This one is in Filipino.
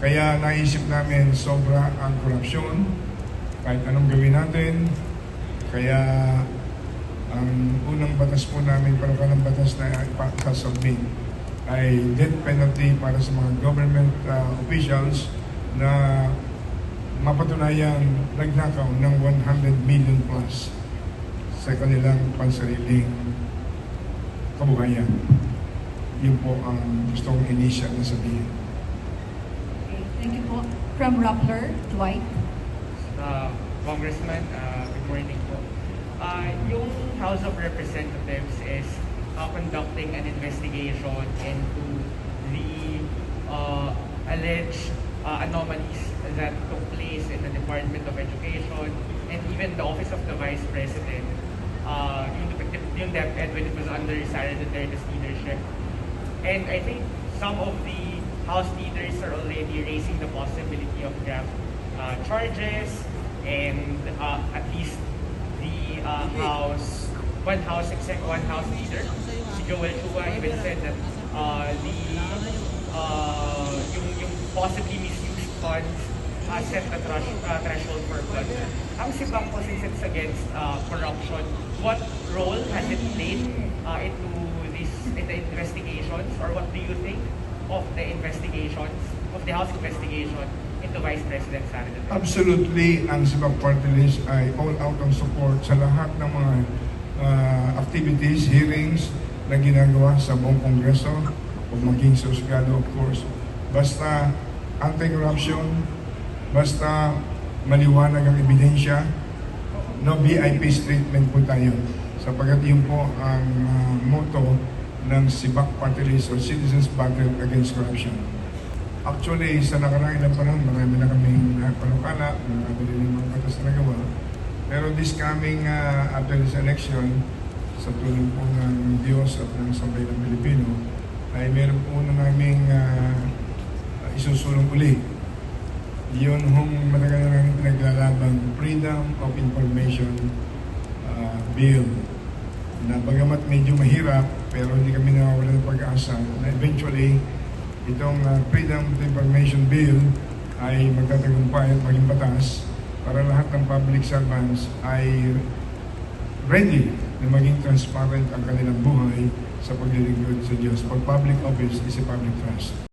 Kaya naisip namin sobra ang korupsyon, kahit anong gawin natin. Kaya ang unang batas po namin, palakanang batas na ipasubmit ay death penalty para sa mga government uh, officials na mapatunayan nagnakaw ng 100 million plus sa kanilang pansariling kabuhayan. Yun po ang gusto kong initial na sabihin. Thank you po. From Rappler, Dwight. uh, Congressman, uh, good morning po. Uh, yung House of Representatives is uh, conducting an investigation into the uh, alleged uh, anomalies that took place in the Department of Education and even the Office of the Vice President, uh, yung, DepEd when it was under Sara Duterte's leadership. And I think some of the House leaders are already raising the possibility of draft uh, charges and uh, at least the uh, House, one House exec, one House leader, si Joel Chua even said that uh, the uh, yung, yung possibly misused funds uh, set a thresh, uh, threshold for blood. Ang Sibang po, since it's against uh, corruption, what role has it played uh, into this in the investigations or what do you think of the investigations, of the House investigation into Vice President Sara Duterte? Absolutely, ang Sibak Party List ay all out ang support sa lahat ng mga uh, activities, hearings na ginagawa sa buong Kongreso o maging sa Husgado, of course. Basta anti-corruption, basta maliwanag ang ebidensya, no VIP treatment po tayo. Sapagkat yun po ang uh, motto ng Sibak Party List or Citizens Battle Against Corruption. Actually, sa nakaraan ilang panahon, marami na kaming panukala, marami rin yung mga batas na nagawa. Pero this coming uh, after this election, sa tulong po ng Diyos at ng Sambay ng Pilipino, ay meron po na naming uh, isusulong uli. Yun hong matagal na namin pinaglalabang Freedom of Information uh, Bill na bagamat medyo mahirap pero hindi kami nawawala ng pag-asa na eventually itong uh, Freedom of Information Bill ay magtatagumpay at maging batas para lahat ng public servants ay ready na maging transparent ang kanilang buhay sa paglilingkod sa Diyos. Pag public office is a public trust.